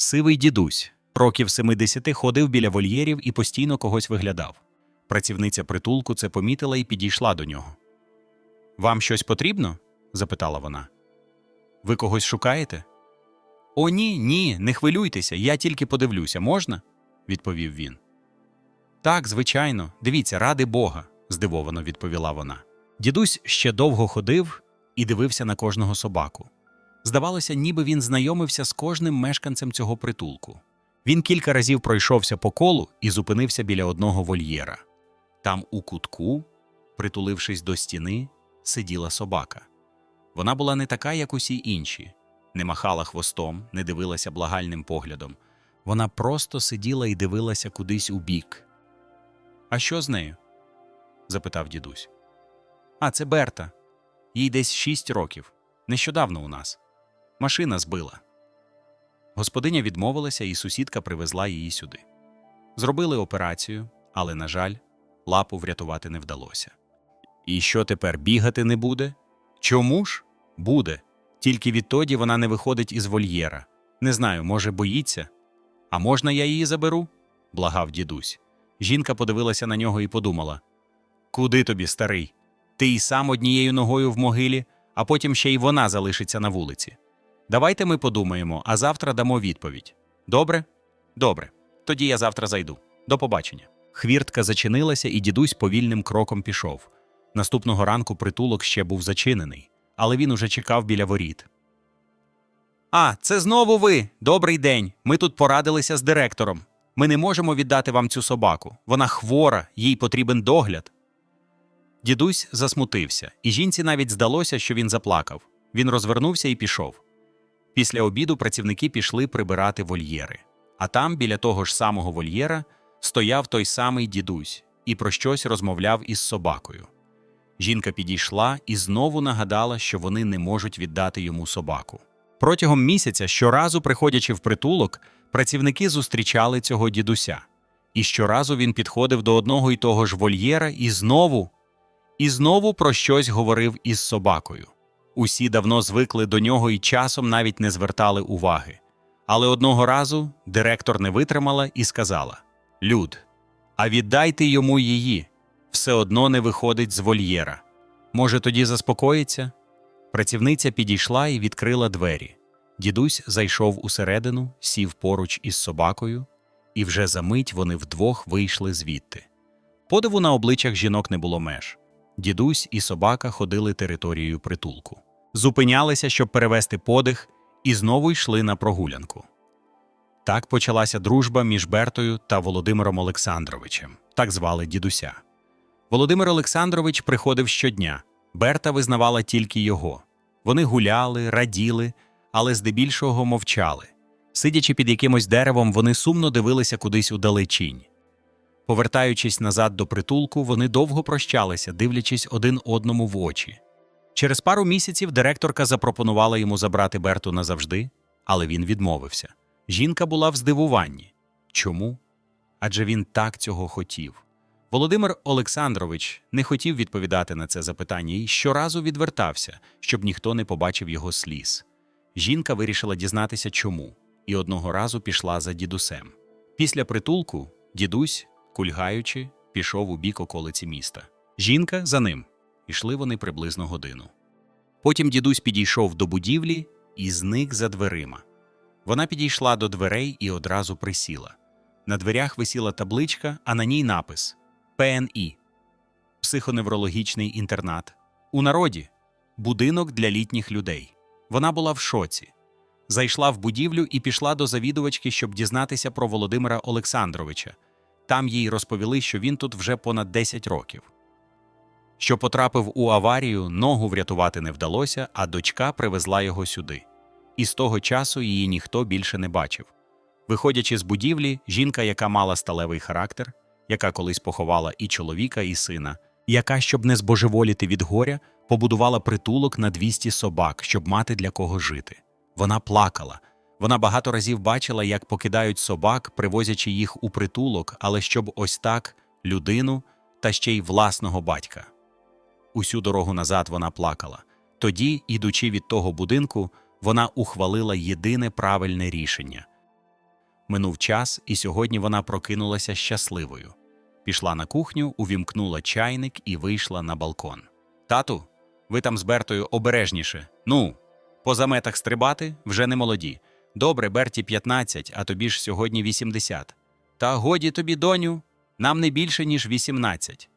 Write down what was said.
Сивий дідусь, років 70 ходив біля вольєрів і постійно когось виглядав. Працівниця притулку це помітила і підійшла до нього. Вам щось потрібно? запитала вона. Ви когось шукаєте? О, ні, ні, не хвилюйтеся, я тільки подивлюся, можна? відповів він. Так, звичайно, дивіться, ради Бога, здивовано відповіла вона. Дідусь ще довго ходив і дивився на кожного собаку. Здавалося, ніби він знайомився з кожним мешканцем цього притулку. Він кілька разів пройшовся по колу і зупинився біля одного вольєра. Там у кутку, притулившись до стіни, сиділа собака. Вона була не така, як усі інші, не махала хвостом, не дивилася благальним поглядом. Вона просто сиділа і дивилася кудись у бік. А що з нею? запитав дідусь. А, це Берта. Їй десь шість років. Нещодавно у нас. Машина збила. Господиня відмовилася, і сусідка привезла її сюди. Зробили операцію, але, на жаль, лапу врятувати не вдалося. І що тепер бігати не буде? Чому ж? Буде. Тільки відтоді вона не виходить із вольєра. Не знаю, може, боїться. А можна я її заберу? благав дідусь. Жінка подивилася на нього і подумала: Куди тобі, старий? Ти і сам однією ногою в могилі, а потім ще й вона залишиться на вулиці. Давайте ми подумаємо, а завтра дамо відповідь. Добре? Добре. Тоді я завтра зайду. До побачення. Хвіртка зачинилася, і дідусь повільним кроком пішов. Наступного ранку притулок ще був зачинений, але він уже чекав біля воріт. А, це знову ви. Добрий день. Ми тут порадилися з директором. Ми не можемо віддати вам цю собаку. Вона хвора, їй потрібен догляд. Дідусь засмутився, і жінці навіть здалося, що він заплакав. Він розвернувся і пішов. Після обіду працівники пішли прибирати вольєри. А там, біля того ж самого вольєра, стояв той самий дідусь і про щось розмовляв із собакою. Жінка підійшла і знову нагадала, що вони не можуть віддати йому собаку. Протягом місяця, щоразу приходячи в притулок, працівники зустрічали цього дідуся. І щоразу він підходив до одного й того ж вольєра і знову, і знову про щось говорив із собакою. Усі давно звикли до нього і часом навіть не звертали уваги. Але одного разу директор не витримала і сказала: Люд, а віддайте йому її, все одно не виходить з вольєра. Може, тоді заспокоїться? Працівниця підійшла і відкрила двері. Дідусь зайшов усередину, сів поруч із собакою, і вже за мить вони вдвох вийшли звідти. Подиву на обличчях жінок не було меж. Дідусь і собака ходили територією притулку, зупинялися, щоб перевести подих, і знову йшли на прогулянку. Так почалася дружба між Бертою та Володимиром Олександровичем, так звали дідуся. Володимир Олександрович приходив щодня, Берта визнавала тільки його. Вони гуляли, раділи, але здебільшого мовчали. Сидячи під якимось деревом, вони сумно дивилися кудись удалечінь. Повертаючись назад до притулку, вони довго прощалися, дивлячись один одному в очі. Через пару місяців директорка запропонувала йому забрати Берту назавжди, але він відмовився. Жінка була в здивуванні. Чому? Адже він так цього хотів. Володимир Олександрович не хотів відповідати на це запитання і щоразу відвертався, щоб ніхто не побачив його сліз. Жінка вирішила дізнатися, чому, і одного разу пішла за дідусем. Після притулку дідусь, кульгаючи, пішов у бік околиці міста. Жінка за ним. Ішли вони приблизно годину. Потім дідусь підійшов до будівлі і зник за дверима. Вона підійшла до дверей і одразу присіла. На дверях висіла табличка, а на ній напис ПНІ психоневрологічний інтернат. У народі будинок для літніх людей. Вона була в шоці. Зайшла в будівлю і пішла до завідувачки, щоб дізнатися про Володимира Олександровича. Там їй розповіли, що він тут вже понад 10 років. Що потрапив у аварію, ногу врятувати не вдалося, а дочка привезла його сюди. І з того часу її ніхто більше не бачив. Виходячи з будівлі, жінка, яка мала сталевий характер, яка колись поховала і чоловіка, і сина, яка, щоб не збожеволіти від горя, побудувала притулок на 200 собак, щоб мати для кого жити. Вона плакала. Вона багато разів бачила, як покидають собак, привозячи їх у притулок, але щоб ось так людину та ще й власного батька. Усю дорогу назад вона плакала. Тоді, ідучи від того будинку, вона ухвалила єдине правильне рішення Минув час, і сьогодні вона прокинулася щасливою. Пішла на кухню, увімкнула чайник і вийшла на балкон. Тату, ви там з Бертою обережніше. Ну, по заметах стрибати вже не молоді. Добре, Берті 15, а тобі ж сьогодні 80. Та годі тобі, доню, нам не більше, ніж 18.